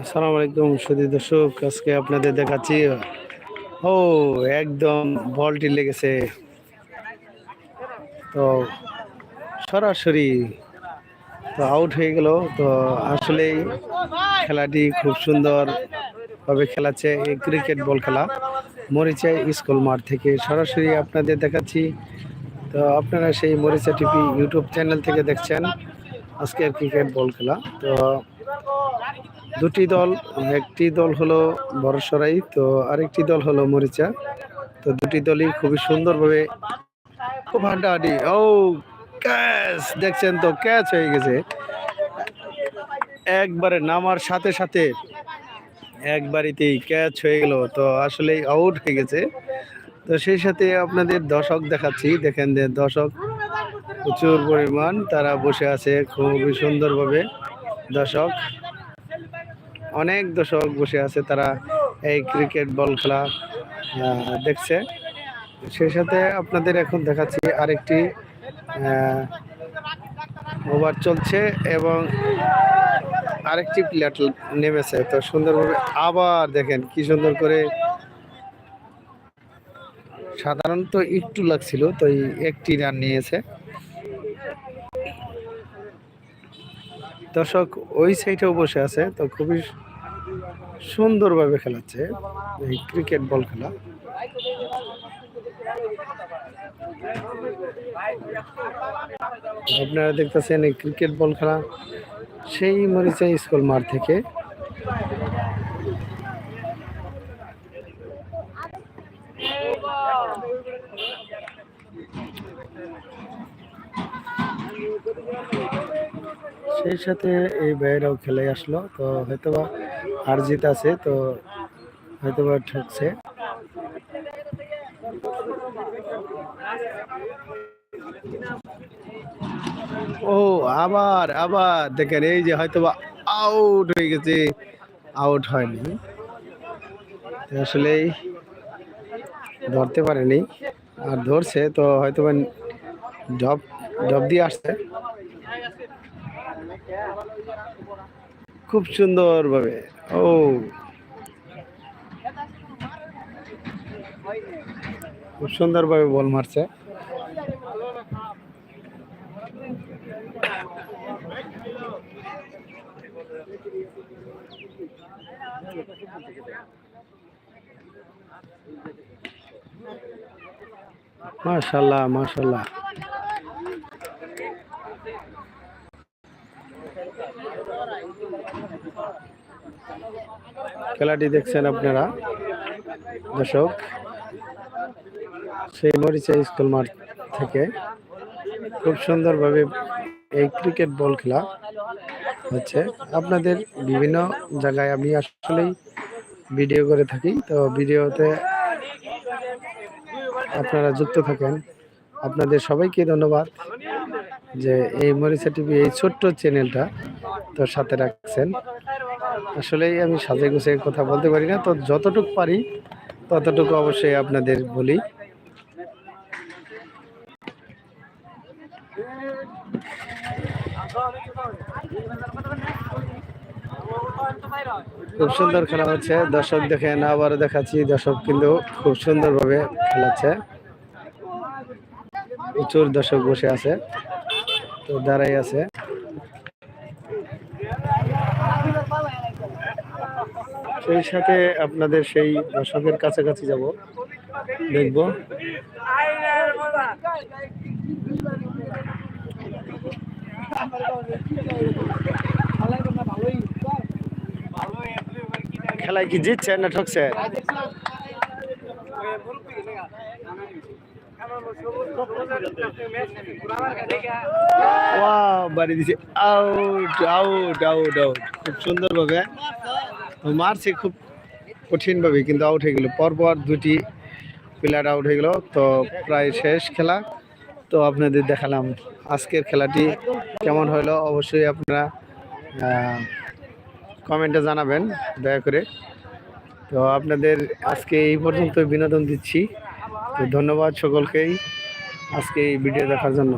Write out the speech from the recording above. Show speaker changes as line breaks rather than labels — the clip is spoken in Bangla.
আসসালামু আলাইকুম সুদী দর্শক, আজকে আপনাদের দেখাচ্ছি, ও, একদম বলটি লেগেছে। তো সরাসরি তো আউট হয়ে গেল, তো আসলেই খেলাটি খুব সুন্দর ভাবে খেলাচ্ছে এই ক্রিকেট বল খেলা। মরিচা স্কুল মাঠ থেকে সরাসরি আপনাদের দেখাচ্ছি তো আপনারা সেই মরিচা টিভি ইউটিউব চ্যানেল থেকে দেখছেন আজকের ক্রিকেট বল খেলা। তো দুটি দল, একটি দল হলো বড়সরাই তো আরেকটি দল হলো মরিচা। তো দুটি দলই খুবই সুন্দরভাবে খুব হাড্ডাহাড্ডি। ও, ক্যাচ! দেখছেন তো, ক্যাচ হয়ে গেছে। একবারে নামার সাথে সাথে একবারিতেই ক্যাচ হয়ে গেল। তো আসলেই আউট হয়ে গেছে। তো সেই সাথে আপনাদের দর্শক দেখাচ্ছি। দেখেন যে দর্শক প্রচুর পরিমাণ, তারা বসে আছে খুবই সুন্দরভাবে। দর্শক, অনেক দর্শক বসে আছে, তারা এই ক্রিকেট বল খেলা দেখছে। সেই সাথে আপনাদের এখন দেখাচ্ছি আরেকটি ওভার চলছে এবং আরেকটি প্লেয়ার নেমেছে। তো সুন্দরভাবে আবার দেখেন কি সুন্দর করে সাধারণত একটু লাগছিল, তো একটি রান নিয়েছে। দর্শক, ওই সাইডেও বসে আছে, তো খুবই সুন্দরভাবে খেলাচ্ছে, এই ক্রিকেট বল খেলা। আপনারা দেখতেছেন এই ক্রিকেট বল খেলা, সেই মরিচা স্কুল মাঠ থেকে। সেই সাথে এই ভাইয়েরাও খেলে আসলো, তো হয়তোবা হার জিত আছে তো হয়তোবা ঠকছে। ও, আবার আবার, দেখেন এই যে হয়তোবা আউট হয়ে গেছে আউট হয়নি। আসলেই ধরতে পারেনি। আর ধরছে, তো হয়তো ডব ডব দিয়ে আসছে। খুব সুন্দরভাবে। ও। খুব সুন্দরভাবে বল মারছে। মাশাল্লাহ মাশাল্লাহ খেলাটি দেখছেন আপনারা, দর্শক। সেই মরিচা স্কুল মাঠ থেকে খুব সুন্দরভাবে এই ক্রিকেট বল খেলা হচ্ছে। আপনাদের বিভিন্ন জায়গায় আমি আসলেই ভিডিও করে থাকি, তো ভিডিওতে আপনারা যুক্ত থাকেন। আপনাদের সবাইকে ধন্যবাদ যে এই মরিচা টিভি, এই ছোট্ট চ্যানেলটা তো সাথে রাখছেন। আসলেই আমি সাজে গুছে কথা বলতে পারি না, তো যতটুকু পারি ততটুকু অবশ্যই আপনাদের বলি। খুব সুন্দর খেলা হচ্ছে। দর্শক দেখেন আবার দেখাচ্ছি। দর্শক কিন্তু খুব সুন্দরভাবে খেলাচ্ছে। প্রচুর দর্শক বসে আছে, তো দাঁড়াই আছে। সেই সাথে আপনাদের সেই দর্শকের কাছাকাছি যাব। দেখব। খেলায় কি জিতছে না ঠকছে? ওয়াও, বাড়ি দিছে। আউট আউট আউট আউট খুব সুন্দরভাবে মারছে খুব কঠিনভাবে, কিন্তু আউট হয়ে গেল। পরপর দুটি প্লেয়ার আউট হয়ে গেল। তো প্রায় শেষ খেলা। তো আপনাদের দেখালাম আজকের খেলাটি কেমন হলো। অবশ্যই আপনারা কমেন্টে জানাবেন, দয়া করে। তো আপনাদের আজকে এই পর্যন্ত বিনোদন দিচ্ছি। তো ধন্যবাদ সকলকেই আজকে এই ভিডিও দেখার জন্য।